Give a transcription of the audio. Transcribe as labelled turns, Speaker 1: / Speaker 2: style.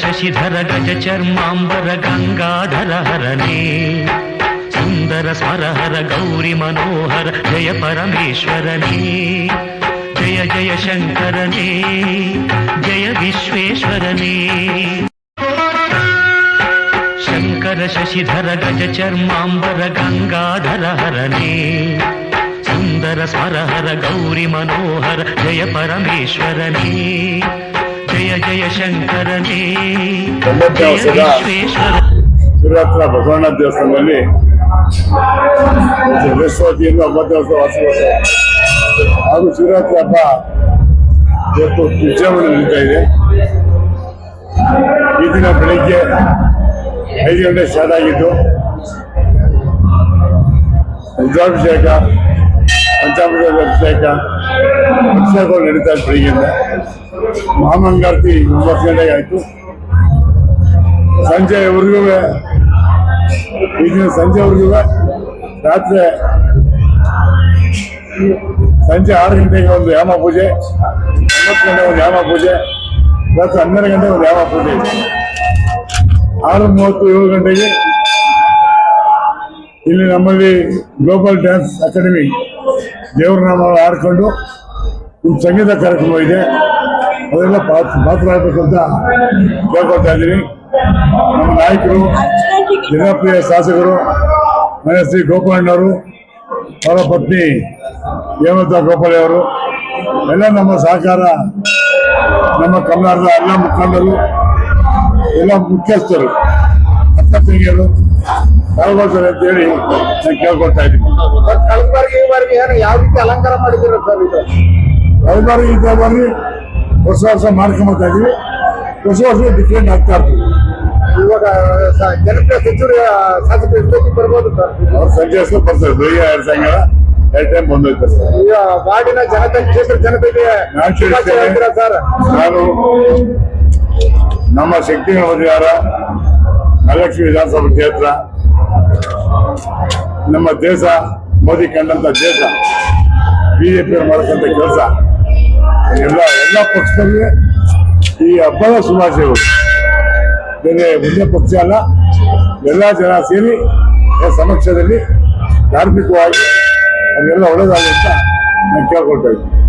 Speaker 1: శశిధర గజ చర్మాంబర గంగాధర హరణే. సుందర స్మరహర గౌరి మనోహర జయ పరమేశ్వరనే జయ జయ శంకరనే జయ విశ్వేశ్వరనే శంకర శశిధర గజ చర్మాంబర గంగాధర హరణే. సుందర స్మరహర గౌరి మనోహర జయ పరమేశ్వరనే ಜಯ ಜಯ ಶಂಕರನೇ ವಿಶ್ವೇಶ್ವರ.
Speaker 2: ಶಿವರಾತ್ರ ಬಸವಣ್ಣ ದೇವಸ್ಥಾನದಲ್ಲಿ ಬೃಹಸ್ಪತಿಯಿಂದ ಒಂಬತ್ತು ವರ್ಷ ವಾಸ ಹಾಗೂ ಶಿವರಾತ್ರಿ ಹಬ್ಬ ಇವತ್ತು ವಿಜೃಂಭಣೆ ನಡೀತಾ ಇದೆ. ಈ ದಿನ ಬೆಳಿಗ್ಗೆ ಐದು ಗಂಟೆ ಸ್ಟಾರ್ಟ್ ಆಗಿದ್ದು. ರುದ್ರಾಭಿಷೇಕ ಪಂಚಾಮೃತ ಅಭಿಷೇಕ ಅಭಿಷೇಕಗಳು ನಡೀತಾ ಇದೆ ಬೆಳಿಗ್ಗೆಯಿಂದ ಮಹಾಮಂಗಾರತಿ ಒಂಬತ್ತು ಗಂಟೆಗೆ ಆಯಿತು. ಸಂಜೆವರೆಗೂ ಈಗಿನ ಸಂಜೆವರೆಗೂ ರಾತ್ರಿ ಸಂಜೆ ಆರು ಗಂಟೆಗೆ ಒಂದು ಯಾಮ ಪೂಜೆ, ಒಂಬತ್ತು ಗಂಟೆ ಒಂದು ಯಾಮ ಪೂಜೆ ರಾತ್ರಿ ಹನ್ನೆರಡು ಗಂಟೆ ಒಂದು ಯಾಮ ಪೂಜೆ. ಇದೆ ಆರು ಮೂವತ್ತು ಏಳು ಗಂಟೆಗೆ ಇಲ್ಲಿ ನಮ್ಮಲ್ಲಿ ಗ್ಲೋಬಲ್ ಡ್ಯಾನ್ಸ್ ಅಕಾಡೆಮಿ ದೇವರ ನಾಮ ಆಡ್ಕೊಂಡು ಒಂದು ಸಂಗೀತ ಕಾರ್ಯಕ್ರಮ ಇದೆ. ಅದೆಲ್ಲ ಪಾತ್ರ ಆಗ್ಬೇಕಂತ ಕೇಳ್ಕೊಳ್ತಾ ಇದ್ದೀನಿ. ನಮ್ಮ ನಾಯಕರು, ಜನಪ್ರಿಯ ಶಾಸಕರು, ಮನೆ ಶ್ರೀ ಗೋಪಾಲಣ್ಣವರು, ಅವರ ಪತ್ನಿ ಹೇಮಂತ ಗೋಪಾಲಿ ಅವರು, ಎಲ್ಲ ನಮ್ಮ ಸಹಕಾರ ನಮ್ಮ ಕನ್ನಡದ ಎಲ್ಲ ಮುಖಂಡರು, ಎಲ್ಲ ಮುಖ್ಯಸ್ಥರು ಅಕ್ಕ ತಂಗಿಯರು ಹೇಳಿ ಅಂತೇಳಿ ನಾನು ಕೇಳ್ಕೊಳ್ತಾ ಇದ್ದೀನಿ.
Speaker 3: ಕಳೆದ ಬಾರಿಗೆ ಈ ಬಾರಿಗೆ ಏನು ಯಾವ ರೀತಿ ಅಲಂಕಾರ ಮಾಡಿದ್ದೀರ ಸರ್ ಇದು?
Speaker 2: ಹಲವಾರು ಈ ಬಂದು ಹೊಸ ವರ್ಷ ಮಾಡ್ಕೊಂಬತ್ತಾ ಇದೀವಿ ಹೊಸ ವರ್ಷ ಡಿಫ್ರೆಂಟ್ ಆಗ್ತಾ ಇರ್ತೀವಿ
Speaker 3: ಇವಾಗ ಜನಪ್ರಿಯ ಸಚಿವರು ಶಾಸಕರು ಎಷ್ಟೊತ್ತಿಗೆ ಬರ್ಬೋದು ಸರ್?
Speaker 2: ಅವ್ರು ಸಂಜೆ ಅಷ್ಟು ಬರ್ತಾರೆ. ಬೆಳಿಗ್ಗೆ ಎರಡು ಸಾಯಂಕಾಲ ಎರಡು ಟೈಮ್ ಬಂದೋಯ್ತು ಸರ್.
Speaker 3: ಈಗ ವಾರ್ಡಿನ ಜನತೆ ಕ್ಷೇತ್ರ ಜನತೆಗೆ
Speaker 2: ನಾನ್
Speaker 3: ಶುಭಾಶಯ ಹೇಳ್ತೀರಾ ಸರ್?
Speaker 2: ನಾನು ನಮ್ಮ ಶಕ್ತಿ ಮದುವೆಯಾರ ಮಹಾಲಕ್ಷ್ಮಿ ವಿಧಾನಸಭಾ ಕ್ಷೇತ್ರ ನಮ್ಮ ದೇಶ, ಮೋದಿ ಕಂಡಂತ ದೇಶ, ಬಿಜೆಪಿ ಮಾಡತಕ್ಕಂಥ ಕೆಲಸ. ಎಲ್ಲ ಎಲ್ಲ ಪಕ್ಷದಲ್ಲಿ ಈ ಹಬ್ಬದ ಶುಭಾಶಯಗಳು. ಬೇರೆ ಒಂದೇ ಪಕ್ಷ ಅಲ್ಲ. ಎಲ್ಲ ಜನ ಸೇರಿ ಸಮಕ್ಷದಲ್ಲಿ ಧಾರ್ಮಿಕವಾಗಿ ಅದೆಲ್ಲ ಅಂತ ನಾನು ಕೇಳ್ಕೊಳ್ತಾ ಇದ್ದೀನಿ.